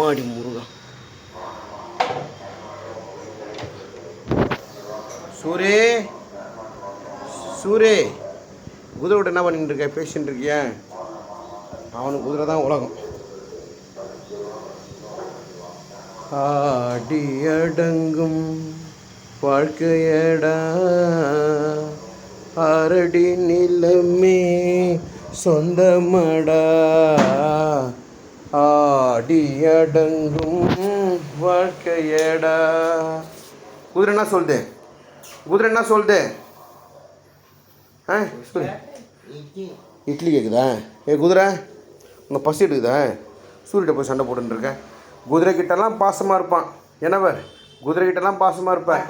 அம்மாடி முருகா. Sure sure குதிரை விட்டு என்ன பண்ணிட்டு இருக்க பேசிட்டு இருக்கிய? அவனுக்கு குதிரை தான் உலகம். ஆடியடங்கும் வாழ்க்கையடா அரடி நிலமே சொந்தமடா. அடியடங்கும் வாழ்க்கையடா. குதிரை என்ன சொல்லுது? குதிரை என்ன சொல்லுது? ஆ இட்லி கேட்குதா ஏ குதிரை உங்கள் பசி எடுக்குதா? சூரியகிட்ட போய் சண்டை போட்டுருக்கேன் குதிரை கிட்டலாம் பாசமாக இருப்பான். என்னவர் குதிரை கிட்டலாம் பாசமாக இருப்பேன்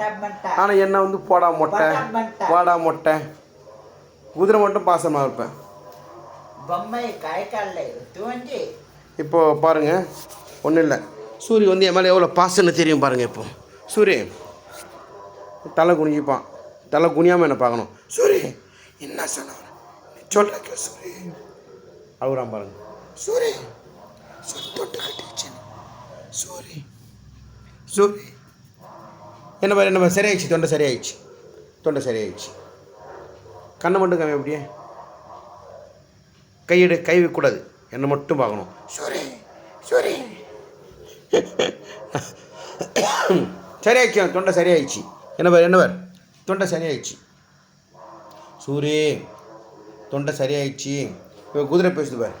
ஆனால் என்ன வந்து போடா மொட்டை? போடா மொட்டை. குதிரை மட்டும் பாசமாக இருப்பேன். பொம்மை கரைக்காலில் தோன்றி இப்போது பாருங்கள் ஒன்றும் இல்லை. சூரிய வந்து என் மேலே எவ்வளோ பாசன்னு தெரியும் பாருங்கள் இப்போ. சூரிய தலை குனிஞ்சிப்பான் தலை குனியாமல் என்ன பார்க்கணும்? சூரிய என்ன சொன்ன சொல்ல சூரிய. அழுகுறான் பாருங்க. சூரிய சூரிய தொட்டு கட்டிச்சு சூரிய சூரிய. என்ன பாரு என்ன சரியாயிடுச்சு தொண்டை சரியாயிடுச்சு. தொண்டை சரியாயிடுச்சு. கண்ணை மட்டும் காமி அப்படியே? கையெடு கை வைக்கக்கூடாது. என்னை மட்டும் பார்க்கணும். சரி சரி. சரியாயிடுச்சு தொண்டை சரியாயிடுச்சு. என்ன பார் என்ன என்னவர் தொண்டை சரியாயிடுச்சு. சூரி தொண்டை சரியாயிடுச்சு. இப்போ குதிரை பேசுது பார்.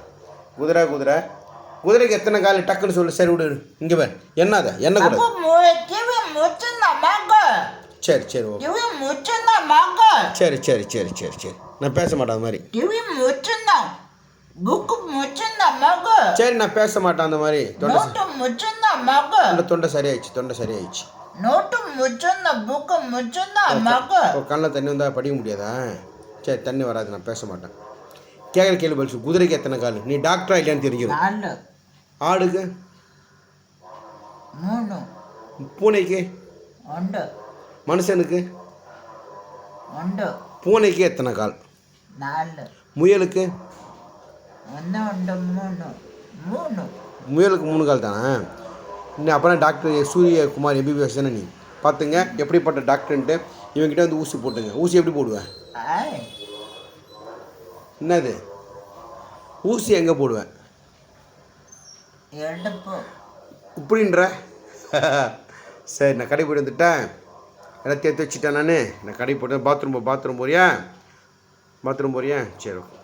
குதிரை குதிரை. குதிரைக்கு எத்தனை கால் டக்குன்னு சொல்லு. சரி விடு இங்கே பார். என்ன அதை? என்ன கூட சரி சரி ஓகே சரி சரி சரி சரி சரி. நான் பேச மாட்டேன் அது மாதிரி. சரி நான் பேச மாட்டேன் அந்த மாதிரி. தொண்டை முச்சிருந்த மகு. அந்த தொண்டை சரியாயிடுச்சு தொண்டை சரியாயிடுச்சு. நோட்டும் முச்சிருந்த புக்கு முச்சிருந்த மகு. ஒரு கண்ணில் தண்ணி வந்தால் படிக்க முடியாதா? சரி தண்ணி வராது நான் பேச மாட்டேன். கேட்குற கேள்வி பதில் குதிரைக்கு எத்தனை கால்? நீ டாக்டரா இல்லையான்னு தெரிஞ்சிடும் ஆடுக்கு? மூணு. பூனைக்கு? உண்டு மனுஷனுக்கு? உண்டு பூனைக்கு எத்தனை கால்? நாலு. முயலுக்கு? ஒன்று உண்டு மூணு. முயலுக்கு மூணு கால் தானே? இன்னும் அப்புறம் டாக்டர் சூரியகுமார் எம்பிபிஎஸ் தானே நீ? பார்த்துங்க எப்படிப்பட்ட டாக்டர்ன்ட்டு இவன்கிட்ட வந்து ஊசி போட்டுங்க. ஊசி எப்படி போடுவேன் என்னது? ஊசி எங்கே போடுவேன் இப்படின்ற? சரி நான் கடை போயிட்டு வந்துட்டேன். எல்லாத்தையும் எடுத்து வச்சுட்டேன் நான். நான் கடை போட்டு பாத்ரூம் போ பாத்ரூம் போறியா? பாத்ரூம் போறியா? சரி ஓகே.